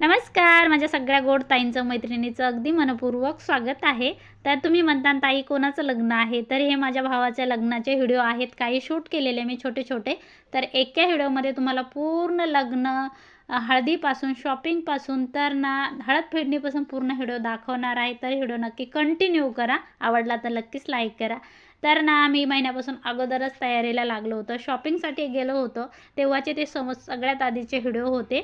नमस्कार माझ्या सगळ्या गोड ताईंचं मैत्रिणीचं अगदी मनपूर्वक स्वागत आहे. तर तुम्ही म्हणता ताई कोणाचं लग्न आहे? तर हे माझ्या भावाच्या लग्नाचे व्हिडिओ आहेत. काही शूट केलेले मी छोटे छोटे तर एका व्हिडिओमध्ये तुम्हाला पूर्ण लग्न हळदीपासून शॉपिंगपासून तर ना हळद फेडणीपासून पूर्ण व्हिडिओ दाखवणार आहे. तर व्हिडिओ नक्की कंटिन्यू करा. आवडला तर नक्कीच लाईक करा. तर ना आम्ही महिन्यापासून अगोदरच तयारीला लागलो होतो. शॉपिंगसाठी गेलो होतो. तेव्हाचे ते सम सगळ्यात आधीचे व्हिडिओ होते.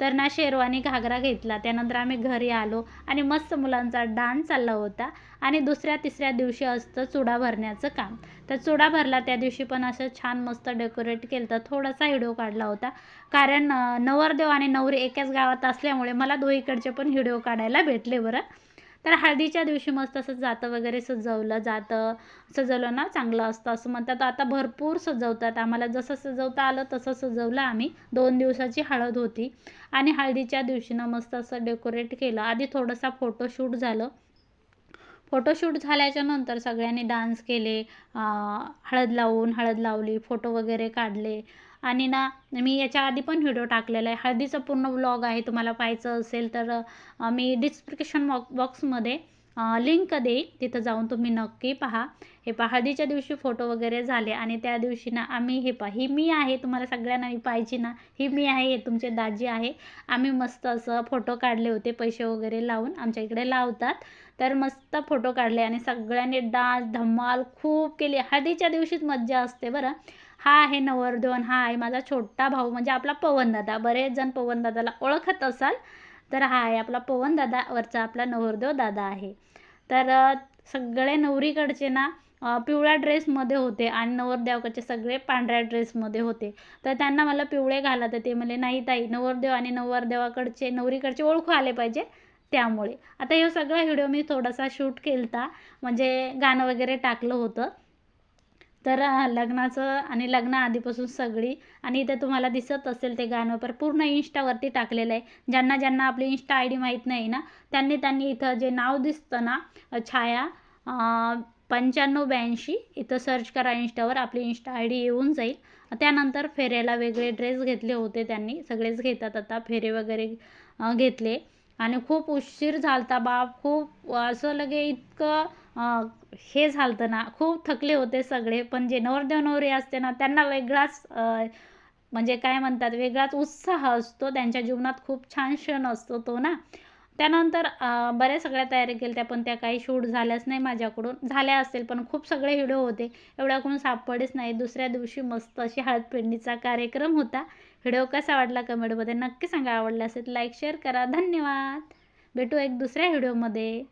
तर ना शेरवानी घागरा घेतला. त्यानंतर आम्ही घरी आलो आणि मस्त मुलांचा डान्स चालला होता. आणि दुसऱ्या तिसऱ्या दिवशी असतं चुडा भरण्याचं काम. तर चुडा भरला. त्या दिवशी पण असं छान मस्त डेकोरेट केलं तर थोडासा व्हिडिओ काढला होता. कारण नवरदेव आणि नवरी एकाच गावात असल्यामुळे मला दोहीकडचे पण व्हिडिओ काढायला भेटले बरं. तर हळदीच्या दिवशी मस्त असं जातं वगैरे सजवलं जातं सजवलं ना चांगलं असतं असं म्हणतात. आता भरपूर सजवतात. आम्हाला जसं सजवता आलं तसं सजवलं आम्ही. दोन दिवसाची हळद होती. आणि हळदीच्या दिवशी ना मस्त असं डेकोरेट केलं. आधी थोडंसा फोटोशूट झालं. फोटोशूट झाल्याच्यानंतर सगळ्यांनी डान्स केले. हळद लावून हळद लावली फोटो वगैरे काढले. आणि ना मी याच्या आधी पण व्हिडिओ टाकलेला आहे. हळदीचा पूर्ण व्लॉग आहे तुम्हाला पाहायचं असेल तर मी डिस्क्रिप्शन बॉक्समध्ये लिंक देईल. तिथं जाऊन तुम्ही नक्की पहा. हे पहा हळदीच्या दिवशी फोटो वगैरे झाले आणि त्या दिवशी ना आम्ही हे पहा ही मी आहे. तुम्हाला सगळ्यांना मी पाहिजे ना ही मी आहे हे तुमचे दाजी आहे. आम्ही मस्त असं फोटो काढले होते पैसे वगैरे लावून. आमच्या इकडे लावतात. तर मस्त फोटो काढले आणि सगळ्यांनी डान्स धमाल खूप केली. हळदीच्या दिवशीच मज्जा असते बरं. हा आहे नवरदेवन हा आहे माझा छोटा भाऊ म्हणजे आपला पवनदादा. बरेच जण पवनदादाला ओळखत असाल तर हा आहे आपला पवनदादा वरचा आपला नवरदेव दादा आहे. तर सगळे नवरीकडचे ना पिवळ्या ड्रेसमध्ये होते आणि नवरदेवाकडचे सगळे पांढऱ्या ड्रेसमध्ये होते. तर त्यांना मला पिवळे घाला तर ते म्हणले नाही ताई नवरदेव आणि नवरदेवाकडचे नवरीकडचे ओळखू आले पाहिजे त्यामुळे. आता हे सगळा व्हिडिओ मी थोडासा शूट केलता. म्हणजे गाणं वगैरे टाकलं होतं. तर लग्नाचं आणि लग्न आधीपासून सगळी आणि इथे तुम्हाला दिसत असेल ते गाणं पर पूर्ण इन्स्टावरती टाकलेलं आहे. ज्यांना ज्यांना आपली इन्स्टा आय डी माहीत नाही ना त्यांनी त्यांनी इथं जे नाव दिसतं ना छाया पंच्याण्णव ब्याऐंशी इथं सर्च करा इन्स्टावर आपली इन्स्टा आय डी येऊन जाईल. त्यानंतर फेऱ्याला वेगळे ड्रेस घेतले होते त्यांनी सगळेच घेतात आता फेरे वगैरे घेतले. आणि खूप उशीर झालता बाप. खूप असं लगे इतकं हे झालतं ना. खूप थकले होते सगळे. पण जे नवरदेव नवरी असते ना त्यांना वेगळाच म्हणजे काय म्हणतात वेगळाच उत्साह असतो. त्यांच्या जीवनात खूप छान क्षण असतो तो ना. त्यानंतर बऱ्या बऱ्याच सगळ्या तयारी केल्या त्या पण त्या काही शूट झाल्याच नाही माझ्याकडून. झाल्या असतील पण खूप सगळे व्हिडिओ होते. एवढ्या कोण सापडेच नाही. दुसऱ्या दिवशी मस्त अशी हळद पेरणीचा कार्यक्रम होता. व्हिडिओ कसा वाटला कमेंटमध्ये नक्की सांगा. आवडला असेल लाईक शेअर करा. धन्यवाद. भेटू एक दुसऱ्या व्हिडिओमध्ये.